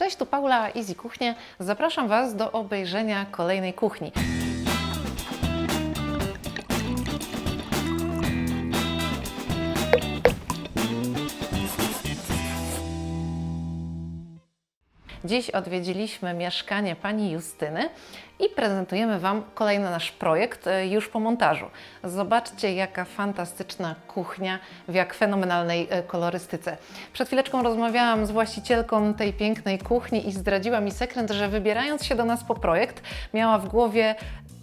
Cześć, tu Paula Easy Kuchnie. Zapraszam Was do obejrzenia kolejnej kuchni. Dziś odwiedziliśmy mieszkanie pani Justyny i prezentujemy Wam kolejny nasz projekt e, już po montażu. Zobaczcie, jaka fantastyczna kuchnia w jak fenomenalnej e, kolorystyce. Przed chwileczką rozmawiałam z właścicielką tej pięknej kuchni i zdradziła mi sekret, że wybierając się do nas po projekt, miała w głowie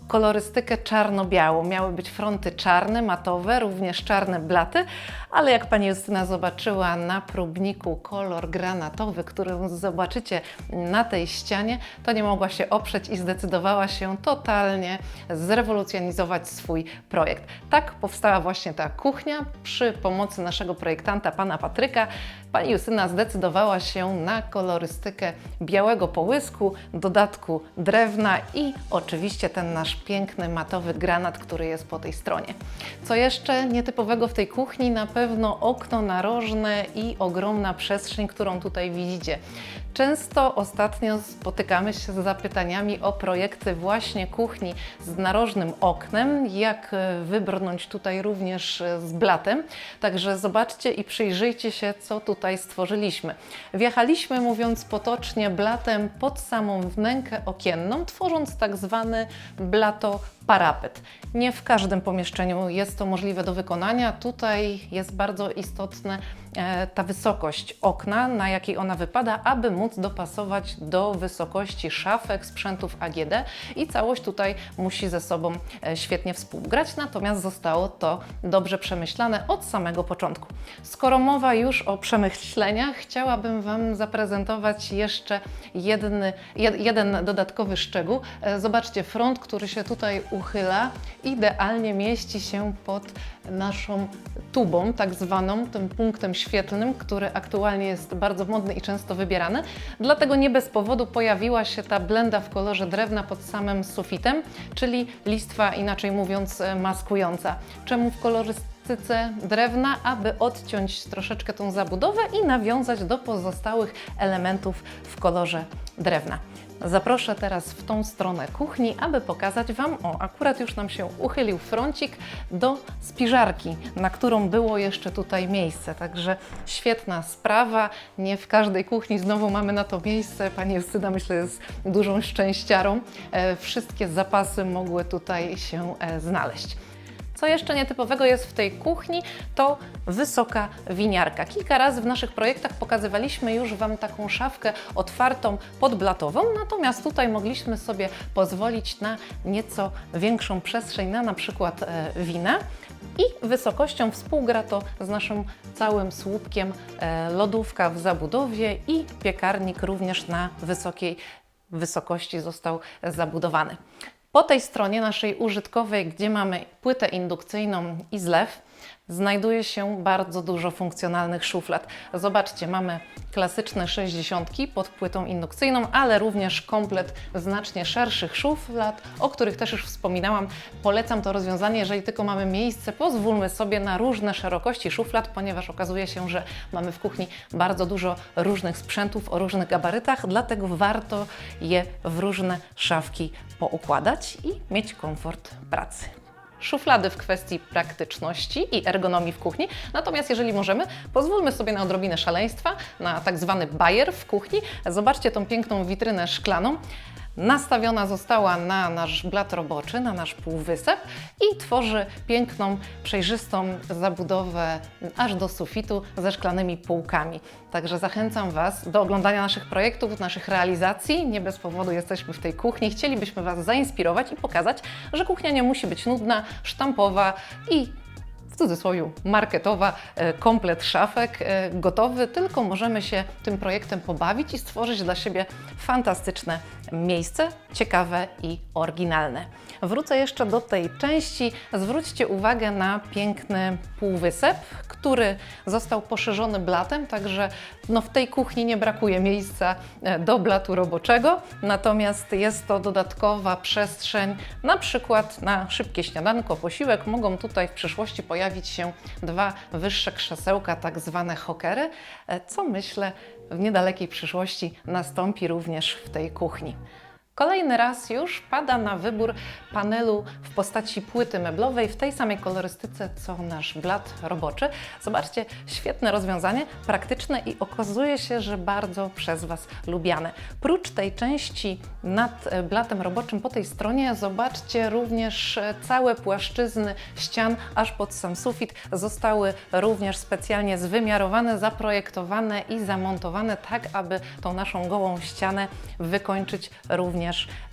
kolorystykę czarno-białą. Miały być fronty czarne, matowe, również czarne blaty, ale jak Pani Justyna zobaczyła na próbniku kolor granatowy, który zobaczycie na tej ścianie, to nie mogła się oprzeć i zdecydowała się totalnie zrewolucjonizować swój projekt. Tak powstała właśnie ta kuchnia przy pomocy naszego projektanta, pana Patryka. Pani Justyna zdecydowała się na kolorystykę białego połysku, dodatku drewna i oczywiście ten nasz piękny matowy granat, który jest po tej stronie. Co jeszcze nietypowego w tej kuchni? Na pewno okno narożne i ogromna przestrzeń, którą tutaj widzicie. Często ostatnio spotykamy się z zapytaniami o projekty właśnie kuchni z narożnym oknem, jak e, wybrnąć tutaj również e, z blatem. Także zobaczcie i przyjrzyjcie się, co tutaj stworzyliśmy. Wjechaliśmy, mówiąc potocznie, blatem pod samą wnękę okienną, tworząc tak zwany lato parapet. Nie w każdym pomieszczeniu jest to możliwe do wykonania. Tutaj jest bardzo istotna e, ta wysokość okna, na jakiej ona wypada, aby móc dopasować do wysokości szafek, sprzętów AGD i całość tutaj musi ze sobą e, świetnie współgrać, natomiast zostało to dobrze przemyślane od samego początku. Skoro mowa już o przemyśleniach, chciałabym Wam zaprezentować jeszcze jedny, jed, jeden dodatkowy szczegół. E, Zobaczcie, front, który się tutaj uchyla, idealnie mieści się pod naszą tubą, tak zwaną, tym punktem świetlnym, który aktualnie jest bardzo modny i często wybierany. Dlatego nie bez powodu pojawiła się ta blenda w kolorze drewna pod samym sufitem, czyli listwa, inaczej mówiąc, e, maskująca. Czemu w kolorystyce drewna? Aby odciąć troszeczkę tą zabudowę i nawiązać do pozostałych elementów w kolorze drewna. Zaproszę teraz w tą stronę kuchni, aby pokazać Wam, o akurat już nam się uchylił froncik do spiżarki, na którą było jeszcze tutaj miejsce. Także świetna sprawa. Nie w każdej kuchni znowu mamy na to miejsce. Pani Justyna myślę jest dużą szczęściarą. E, wszystkie zapasy mogły tutaj się e, znaleźć. Co jeszcze nietypowego jest w tej kuchni, to wysoka winiarka. Kilka razy w naszych projektach pokazywaliśmy już Wam taką szafkę otwartą, podblatową, natomiast tutaj mogliśmy sobie pozwolić na nieco większą przestrzeń na na przykład e, wina. I wysokością współgra to z naszym całym słupkiem e, lodówka w zabudowie i piekarnik również na wysokiej wysokości został zabudowany. Po tej stronie naszej użytkowej, gdzie mamy płytę indukcyjną i zlew, znajduje się bardzo dużo funkcjonalnych szuflad. Zobaczcie, mamy klasyczne 60 pod płytą indukcyjną, ale również komplet znacznie szerszych szuflad, o których też już wspominałam. Polecam to rozwiązanie, jeżeli tylko mamy miejsce, pozwólmy sobie na różne szerokości szuflad, ponieważ okazuje się, że mamy w kuchni bardzo dużo różnych sprzętów o różnych gabarytach, dlatego warto je w różne szafki poukładać i mieć komfort pracy szuflady w kwestii praktyczności i ergonomii w kuchni. Natomiast jeżeli możemy, pozwólmy sobie na odrobinę szaleństwa, na tak zwany bajer w kuchni. Zobaczcie tą piękną witrynę szklaną. Nastawiona została na nasz blat roboczy, na nasz półwysep i tworzy piękną, przejrzystą zabudowę aż do sufitu ze szklanymi półkami. Także zachęcam Was do oglądania naszych projektów, naszych realizacji. Nie bez powodu jesteśmy w tej kuchni. Chcielibyśmy Was zainspirować i pokazać, że kuchnia nie musi być nudna, sztampowa i w cudzysłowie marketowa, e, komplet szafek e, gotowy, tylko możemy się tym projektem pobawić i stworzyć dla siebie fantastyczne miejsce, ciekawe i oryginalne. Wrócę jeszcze do tej części. Zwróćcie uwagę na piękny półwysep, który został poszerzony blatem, także no w tej kuchni nie brakuje miejsca e, do blatu roboczego, natomiast jest to dodatkowa przestrzeń, na przykład na szybkie śniadanko, posiłek. Mogą tutaj w przyszłości pojawić pojawić się dwa wyższe krzesełka, tak zwane hokery, e, co myślę w niedalekiej przyszłości nastąpi również w tej kuchni. Kolejny raz już pada na wybór panelu w postaci płyty meblowej w tej samej kolorystyce co nasz blat roboczy. Zobaczcie, świetne rozwiązanie, praktyczne i okazuje się, że bardzo przez Was lubiane. Prócz tej części nad blatem roboczym po tej stronie zobaczcie również całe płaszczyzny ścian aż pod sam sufit zostały również specjalnie zwymiarowane, zaprojektowane i zamontowane tak, aby tą naszą gołą ścianę wykończyć również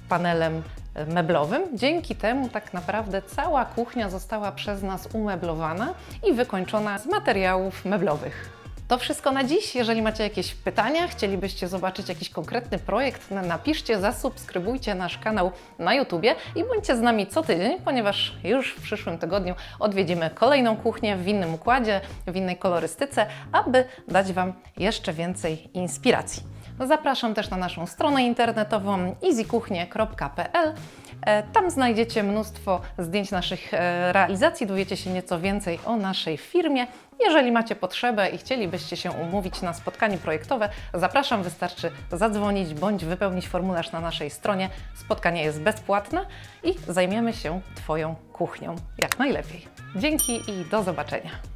panelem e, meblowym. Dzięki temu tak naprawdę cała kuchnia została przez nas umeblowana i wykończona z materiałów meblowych. To wszystko na dziś. Jeżeli macie jakieś pytania, chcielibyście zobaczyć jakiś konkretny projekt, na- napiszcie, zasubskrybujcie nasz kanał na YouTubie i bądźcie z nami co tydzień, ponieważ już w przyszłym tygodniu odwiedzimy kolejną kuchnię w innym układzie, w innej kolorystyce, aby dać Wam jeszcze więcej inspiracji. Zapraszam też na naszą stronę internetową easykuchnie.pl. E, Tam znajdziecie mnóstwo zdjęć naszych e, realizacji, dowiecie się nieco więcej o naszej firmie. Jeżeli macie potrzebę i chcielibyście się umówić na spotkanie projektowe, zapraszam, wystarczy zadzwonić bądź wypełnić formularz na naszej stronie. Spotkanie jest bezpłatne i zajmiemy się Twoją kuchnią jak najlepiej. Dzięki i do zobaczenia.